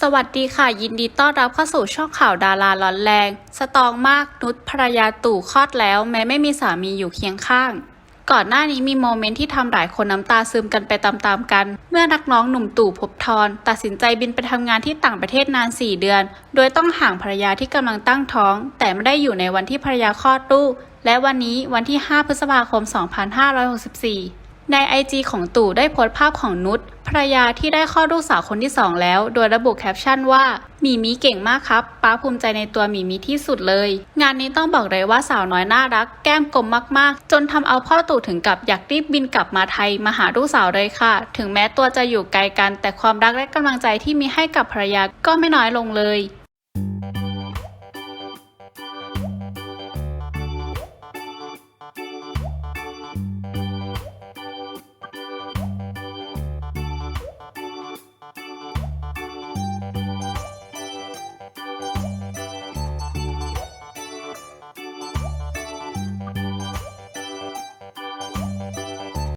สวัสดีค่ะ ยินดีต้อนรับเข้าสู่ช่องข่าวดาราร้อนแรง สตองมากนุชภรรยาตู่คลอดแล้ว แม้ไม่มีสามีอยู่เคียงข้าง ก่อนหน้านี้มีโมเมนต์ที่ทำหลายคนน้ำตาซึมกันไปตามๆกัน เมื่อนักร้องหนุ่มตู่พบทรตัดสินใจบินไปทำงานที่ต่างประเทศนาน 4 เดือน โดยต้องห่างภรรยาที่กำลังตั้งท้อง แต่ไม่ได้อยู่ในวันที่ภรรยาคลอดลูกและวันนี้วันที่ 5 พฤษภาคม 2564 ในไอจีของตู่ได้โพสต์ภาพของนุชภรรยาที่ได้คลอดลูกสาวคนที่สองแล้ว โดยระบุแคปชั่นว่าหมีมีเก่งมากครับ ป้าภูมิใจในตัวหมีมีที่สุดเลย งานนี้ต้องบอกเลยว่าสาวน้อยน่ารัก แก้มกลมมากๆ จนทำเอาพ่อตู่ถึงกับอยากรีบบินกลับมาไทยมาหาลูกสาวเลยค่ะ ถึงแม้ตัวจะอยู่ไกลกัน แต่ความรักและกำลังใจที่มีให้กับภรรยาก็ไม่น้อยลงเลย